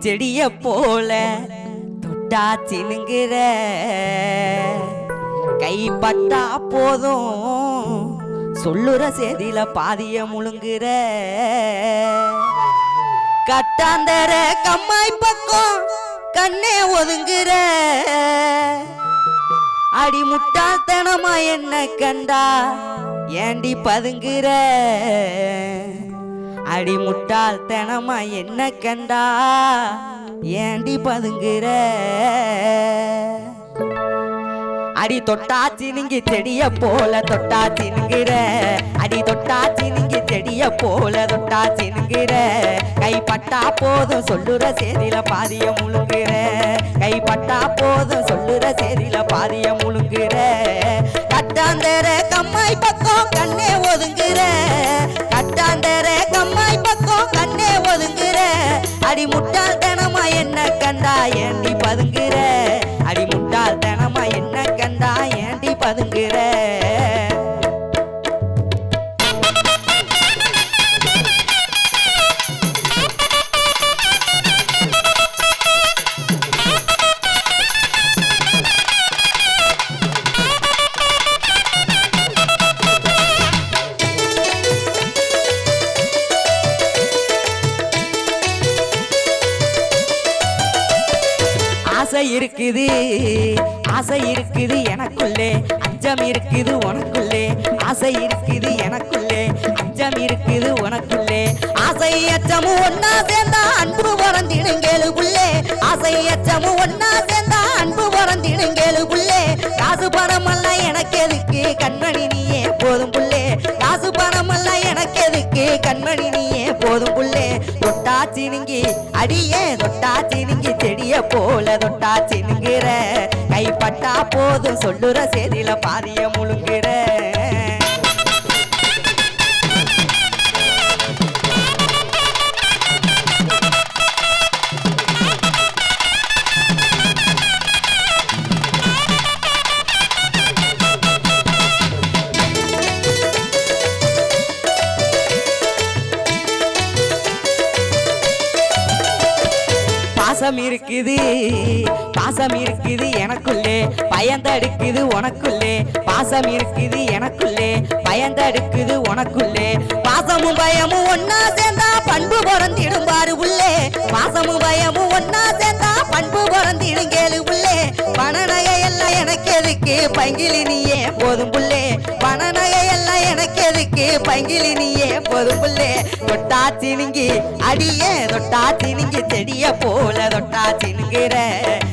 செடிய போல தொட்டா சினுங்கிற. கைப்பட்டா போதும் சொல்லுற செய்தியில பாதிய முழுங்குற. கட்டாந்தர கம்மாய் பக்கம் கண்ணே ஒதுங்குற. அடி முட்டாள்தனமா என்ன கண்டா ஏண்டி பதுங்குற? அடி முட்டாள்தனமா என்ன கண்டா? ஏண்டி பதுங்குற? அடி தொட்டா நீங்க செடிய போல தொட்டா நிங்கிற அடி தொட்டாச்சி நீங்க செடிய போல தொட்டா நிங்கிற கைப்பட்டா போதும் சொல்லுற சேரில பாதிய முழுங்குற. கைப்பட்டா போதும் சொல்லுற சேரில பாதிய முழுங்குற. கட்டாந்தர கம்மாய் பக்கம் கண்ணே ஒதுங்குற. அடி முட்டாள் தனமா என்ன கண்டா ஏண்டி பதுங்குற? அடி முட்டாள் தனமா என்ன கண்டா ஏண்டி பதுங்குற? இருக்குது. ஆசை இருக்குது எனக்குள்ளே. அஞ்சம் இருக்குது உனக்குள்ளே. ஆசை இருக்குது எனக்குள்ளே. அஞ்சம் இருக்குது உனக்குள்ளே. ஆசை அச்சமும் ஒன்னா சேர்ந்தா அன்பு பிறந்திடுங்கேளுக்குள்ளே ஆசை அச்சமும் ஒன்னா சேர்ந்தா அன்பு பிறந்திடுங்கேளுக்குள்ளே காசு பணம் எல்லாம் எனக்கு எதுக்கு கண்மணி நீயே போதும் புள்ளே? காசு பணம் எல்லாம் எனக்கு எதுக்கு கண்மணி சினுங்கி அடியே தொட்டா சினுங்கி செடிய போல தொட்டா சினுங்கிற. கைப்பட்டா போதும் சொல்லுற செடியில பாதிய முழுங்குற. பாசம் இருக்குது. பாசம் இருக்குது எனக்குள்ளே. பயந்தடுக்குது உனக்குள்ளே. பாசம் இருக்குது எனக்குள்ளே. பயந்தடுக்குது உனக்குள்ளே. பாசமும் பயமும் ஒன்னா சேர்ந்தா பண்பு பிறந்திடும் பாரு உள்ளே. பாசமும் பயமும் ஒன்னா சேர்ந்தா பண்பு பிறந்திடும் கேளு உள்ளே. பணநகை எல்லாம் எனக்கு எதுக்கு? பங்கிலி நீயே போதும் புள்ளே பணநகை பங்கிலி நீயே போதும் புள்ளே. தொட்டா சினுங்கி அடியே தொட்டா சினுங்கி செடிய போல தொட்டா சினுங்கிற.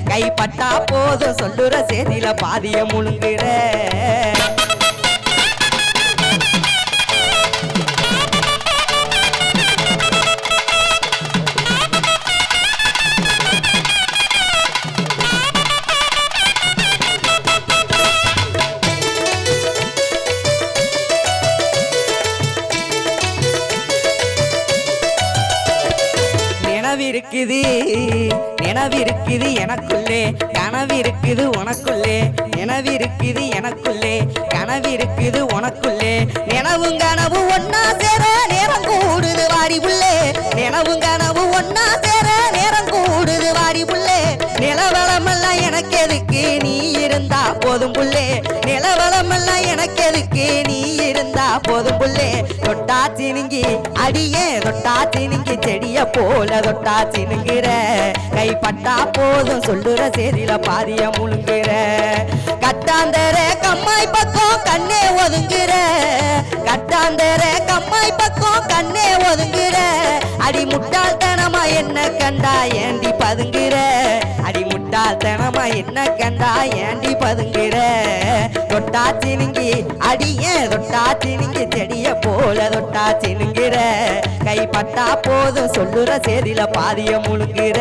கைப்பட்டா போதும் சொல்லுற சேதியில பாதிய முழுங்குற இருக்குது நினைவு இருக்குது எனக்குள்ளே கனவு இருக்குது உனக்குள்ளே நினவிருக்குது எனக்குள்ளே கனவு இருக்குது உனக்குள்ளே. நினவும் கனவு ஒன்னா சேர நேரம் கூடுது வாடி உள்ளே. நினவும் கனவு ஒன்னா போதும் புள்ளே. நிலவளமெல்லாம் எனக்கு எதுக்கு? நீ இருந்தா போதும் புள்ளே. தொட்டா சினுங்கி அடியே தொட்டா சினுங்கி செடிய போல தொட்டா சினுங்கிற. கைப்பட்டா போதும் சொல்லுற சேதியில பாரிய முழுங்குற. கட்டாந்தர கம்மாய் பக்கம் கண்ணே ஒதுங்குற. கட்டாந்தர கம்மாய் பக்கம் கண்ணே ஒதுங்குற. அடி முட்டாள்தனமா என்ன கண்டா ஏண்டி பதுங்குற. அடி முட்டாள்தனமா என்ன கண்டா ஏண்டி பதுங்கிட? தொட்டா சினுங்கி அடியே தொட்டா சினுங்கி செடிய போல தொட்டா சினுங்கிற கைப்பட்டா போதும் சொல்லுற சேதியில பாதிய முழுங்குற